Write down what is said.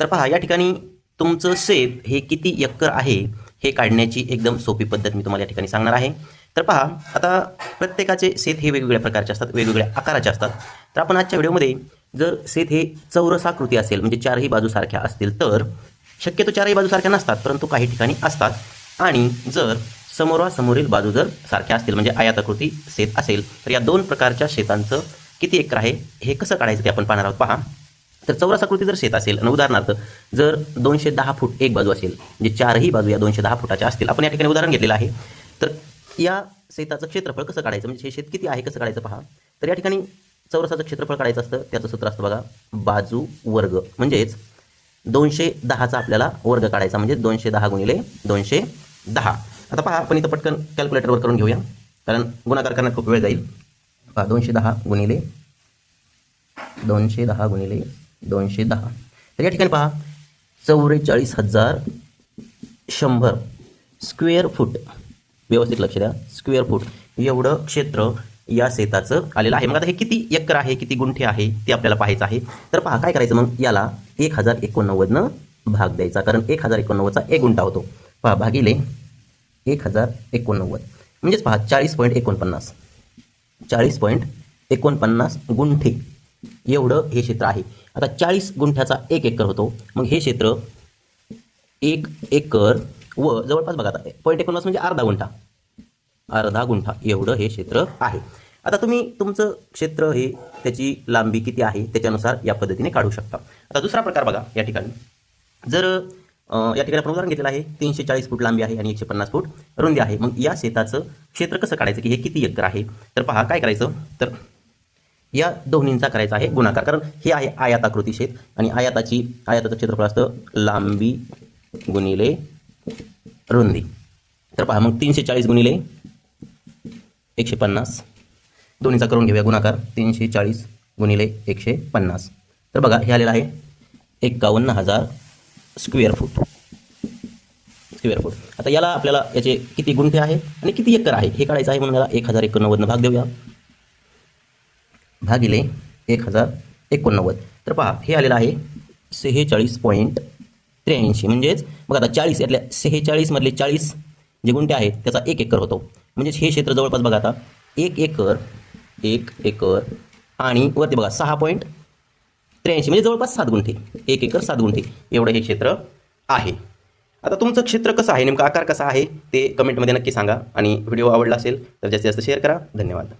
तर पहा या ठिकाणी तुमचं शेत हे किती एकर आहे हे काढण्याची एकदम सोपी पद्धत मी तुम्हाला या ठिकाणी सांगणार आहे. तर पहा आता प्रत्येकाचे शेत हे वेगवेगळ्या प्रकारचे असतात वेगवेगळ्या आकाराचे असतात. तर आपण आजच्या व्हिडिओमध्ये जर शेत हे चौरसाकृती असेल म्हणजे चारही बाजूसारख्या असतील तर शक्यतो चारही बाजूसारख्या नसतात परंतु काही ठिकाणी असतात. आणि जर समोरासमोरील बाजू जर सारख्या असतील म्हणजे आयाताकृती शेत असेल तर या दोन प्रकारच्या शेतांचं किती एकर आहे हे कसं काढायचं ते आपण पाहणार आहोत. पहा. तर चौरसाकृती जर शेत असेल आणि उदाहरणार्थ जर दोनशे दहा फूट एक बाजू असेल म्हणजे चारही बाजू या दोनशे दहा फुटाच्या असतील आपण या ठिकाणी उदाहरण घेतलेलं आहे. तर या शेताचं क्षेत्रफळ कसं काढायचं? म्हणजे हे शेत किती आहे कसं काढायचं पहा. तर या ठिकाणी चौरसाचं क्षेत्रफळ काढायचं असतं त्याचं सूत्र असतं बघा बाजू वर्ग. म्हणजेच दोनशे दहाचा आपल्याला वर्ग काढायचा म्हणजे दोनशे दहा गुणिले दोनशे दहा. आता पहा आपण इथं पटकन कॅल्क्युलेटरवर करून घेऊया कारण गुणाकार करण्यात खूप वेळ जाईल. पहा दोनशे दहा गुणिले दोनशे दहा गुणिले दोनशे दहा. तर या ठिकाणी पहा चौवेचाळीस हजार शंभर स्क्वेअर फूट. व्यवस्थित लक्ष द्या स्क्वेअर फूट. एवढं क्षेत्र या शेताचं आलेलं आहे. मग आता हे किती एकर आहे किती गुंठे आहे ते आपल्याला पाहायचं आहे. तर पहा काय करायचं मग? याला एक हजार एकोणनव्वदनं भाग द्यायचा. कारण एक हजार एकोणनव्वदचा एक गुंठा होतो. पहा भागिले एक हजार एकोणनव्वद. म्हणजेच पहा चाळीस पॉईंट एकोणपन्नास. चाळीस पॉईंट एकोणपन्नास गुंठे. एवढं हे क्षेत्र आहे. आता चाळीस गुंठ्याचा एक एकर होतो. मग हे क्षेत्र एक एकर व जवळपास बघा आता पॉईंट एकोणपन्नास म्हणजे अर्धा गुंठा. अर्धा गुंठा एवढं हे क्षेत्र आहे. आता तुम्ही तुमचं क्षेत्र हे त्याची लांबी किती आहे त्याच्यानुसार या पद्धतीने काढू शकता. आता दुसरा प्रकार बघा या ठिकाणी. जर या ठिकाणी आपण उदाहरण घेतलेलं आहे तीनशे चाळीस फूट लांबी आहे आणि एकशे पन्नास फूट रुंदी आहे. मग या शेताचं क्षेत्र कसं काढायचं की हे किती एकर आहे? तर पहा काय करायचं? तर या दोन्हींचा करायचा आहे गुणाकार. कारण हे आहे आयाताकृती शेत आणि आयाताची आयाताचं क्षेत्रफळ असतं लांबी गुणिले रुंदी. तर पहा मग तीनशे चाळीस गुणिले एकशे पन्नास दोन्हीचा करून घेऊया गुणाकार. तीनशे चाळीस गुणिले एकशे पन्नास तर बघा हे आलेलं आहे एक्कावन्न हजार स्क्वेअर फूट. Square foot. आता याला आपल्याला याचे किती गुंठे आहे आणि किती एकर आहे हे काढायचं आहे म्हणून याला एक हजार एकोणनव्वदनं भाग देऊया. भागिले एक हजार एकोणनव्वद. तर पहा हे आलेलं आहे सेहेचाळीस पॉईंट त्र्याऐंशी. म्हणजेच बघा आता चाळीस यातल्या सेहेचाळीसमधले चाळीस जे गुंठे आहेत त्याचा एक एकर होतो. म्हणजेच हे क्षेत्र जवळपास बघा आता एक एकर एक एकर आणि वरती बघा सहा पॉईंट त्र्याऐंशी. म्हणजे जवळपास सात गुंठे. एक एकर सात गुंठे. एवढं हे क्षेत्र आहे. आता तुमचं क्षेत्र कसं आहे? नेमका आकार कसा आहे? ते कमेंटमध्ये नक्की सांगा आणि व्हिडिओ आवडला असेल तर जास्तीत जास्त शेअर करा. धन्यवाद.